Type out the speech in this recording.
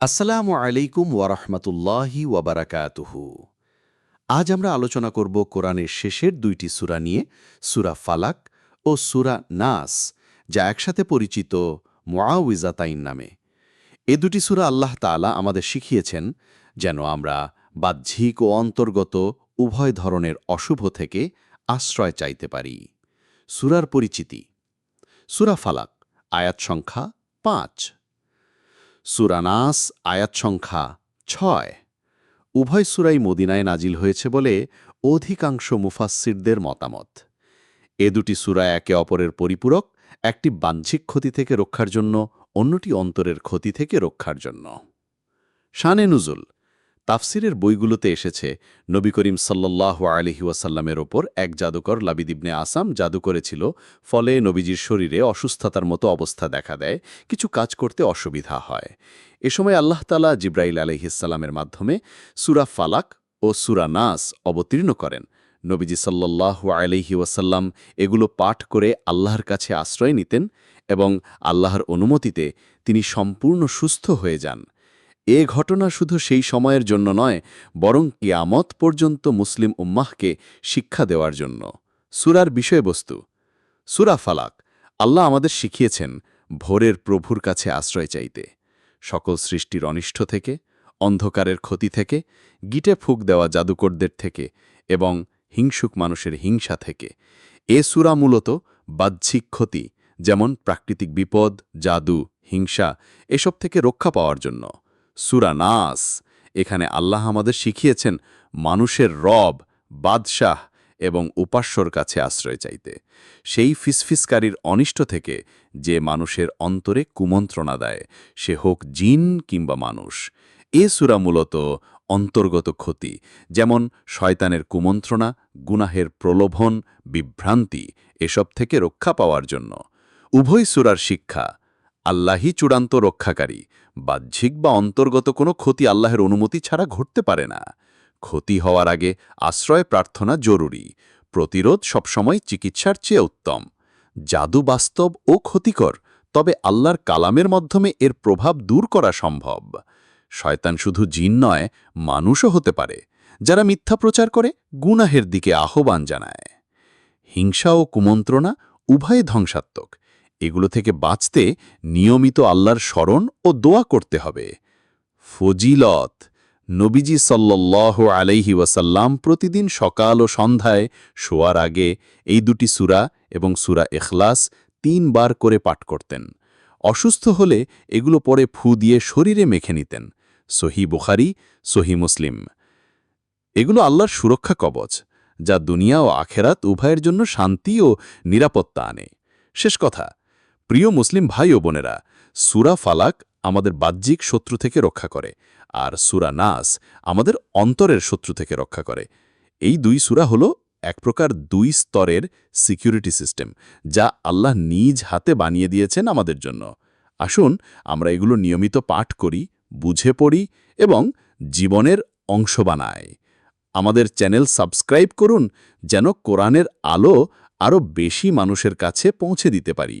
আসসালামু আলাইকুম ওয়ারহমতুল্লাহি ওয়াবারাকাতুহু আজ আমরা আলোচনা করব কোরআনের শেষের দুইটি সুরা নিয়ে, সুরা ফালাক ও সুরা নাস, যা একসাথে পরিচিত মুআউইজাতাইন নামে। এ দুটি সুরা আল্লাহ তাআলা আমাদের শিখিয়েছেন যেন আমরা বাহ্যিক ও অন্তর্গত উভয় ধরনের অশুভ থেকে আশ্রয় চাইতে পারি। সুরার পরিচিতি। সুরা ফালাক, আয়াত সংখ্যা পাঁচ। সুরানাস আয়াত সংখ্যা ছয়। উভয় সুরাই মদিনায় নাজিল হয়েছে বলে অধিকাংশ মুফাসসিরদের মতামত। এ দুটি সুরা একে অপরের পরিপূরক, একটি বাহ্যিক ক্ষতি থেকে রক্ষার জন্য, অন্যটি অন্তরের ক্ষতি থেকে রক্ষার জন্য। শানে নুজুল তাফসিরের বইগুলোতে এসেছে, নবী করিম সাল্লাহ আলহি ওয়াসাল্লামের ওপর এক জাদুকর লাবিদিবনে আসাম জাদু করেছিল, ফলে নবীজির শরীরে অসুস্থতার মতো অবস্থা দেখা দেয়, কিছু কাজ করতে অসুবিধা হয়। এ সময় আল্লাহ তালা জিব্রাইল আলহিসাল্লামের মাধ্যমে সুরা ফালাক ও সুরা নাস অবতীর্ণ করেন। নবীজি সাল্লাহ আলহি ওয়াসাল্লাম এগুলো পাঠ করে আল্লাহর কাছে আশ্রয় নিতেন এবং আল্লাহর অনুমতিতে তিনি সম্পূর্ণ সুস্থ হয়ে যান। এ ঘটনা শুধু সেই সময়ের জন্য নয়, বরং কিয়ামত পর্যন্ত মুসলিম উম্মাহকে শিক্ষা দেওয়ার জন্য। সুরার বিষয়বস্তু। সুরা ফালাক। আল্লাহ আমাদের শিখিয়েছেন, ভোরের প্রভুর কাছে আশ্রয় চাইতে। সকল সৃষ্টির অনিষ্ট থেকে, অন্ধকারের ক্ষতি থেকে, গিটে ফুক দেওয়া জাদুকরদের থেকে এবং হিংসুক মানুষের হিংসা থেকে। এ সুরা মূলত বাহ্যিক ক্ষতি, যেমন প্রাকৃতিক বিপদ, জাদু, হিংসা, এসব থেকে রক্ষা পাওয়ার জন্য। সুরা নাস। এখানে আল্লাহ আমাদের শিখিয়েছেন মানুষের রব, বাদশাহ এবং উপাস্যর কাছে আশ্রয় চাইতে। সেই ফিসফিসকারীর অনিষ্ট থেকে যে মানুষের অন্তরে কুমন্ত্রণা দেয়, সে হোক জিন কিংবা মানুষ। এ সুরা মূলত অন্তর্গত ক্ষতি, যেমন শয়তানের কুমন্ত্রণা, গুনাহের প্রলোভন, বিভ্রান্তি, এসব থেকে রক্ষা পাওয়ার জন্য। উভয় সুরার শিক্ষা আল্লাহই চূড়ান্ত রক্ষাকারী। বাহ্যিক বা অন্তর্গত কোনো ক্ষতি আল্লাহের অনুমতি ছাড়া ঘটতে পারে না। ক্ষতি হওয়ার আগে আশ্রয় প্রার্থনা জরুরি। প্রতিরোধ সবসময় চিকিৎসার চেয়ে উত্তম। জাদু বাস্তব ও ক্ষতিকর, তবে আল্লাহর কালামের মাধ্যমে এর প্রভাব দূর করা সম্ভব। শয়তান শুধু জিন নয়, মানুষও হতে পারে, যারা মিথ্যা প্রচার করে, গুনাহের দিকে আহ্বান জানায়। হিংসা ও কুমন্ত্রণা উভয়ে ধ্বংসাত্মক। এগুলো থেকে বাঁচতে নিয়মিত আল্লাহর স্মরণ ও দোয়া করতে হবে। ফজিলত। নবীজি সাল্লাহ আলাইহি ওয়াসাল্লাম প্রতিদিন সকাল ও সন্ধ্যায় শোয়ার আগে এই দুটি সুরা এবং সুরা এখলাস তিনবার করে পাঠ করতেন। অসুস্থ হলে এগুলো পরে ফু দিয়ে শরীরে মেখে নিতেন। সহি বুখারি, সহি মুসলিম। এগুলো আল্লাহর সুরক্ষা কবচ, যা দুনিয়া ও আখেরাত উভয়ের জন্য শান্তি ও নিরাপত্তা আনে। শেষ কথা প্রিয় মুসলিম ভাই ও বোনেরা, সুরা ফালাক আমাদের বাহ্যিক শত্রু থেকে রক্ষা করে, আর সুরা নাস আমাদের অন্তরের শত্রু থেকে রক্ষা করে। এই দুই সুরা হল এক প্রকার দুই স্তরের সিকিউরিটি সিস্টেম যা আল্লাহ নিজ হাতে বানিয়ে দিয়েছেন আমাদের জন্য। আসুন, আমরা এগুলো নিয়মিত পাঠ করি, বুঝে পড়ি এবং জীবনের অংশ বানাই। আমাদের চ্যানেল সাবস্ক্রাইব করুন, যেন কোরআনের আলো আরও বেশি মানুষের কাছে পৌঁছে দিতে পারি।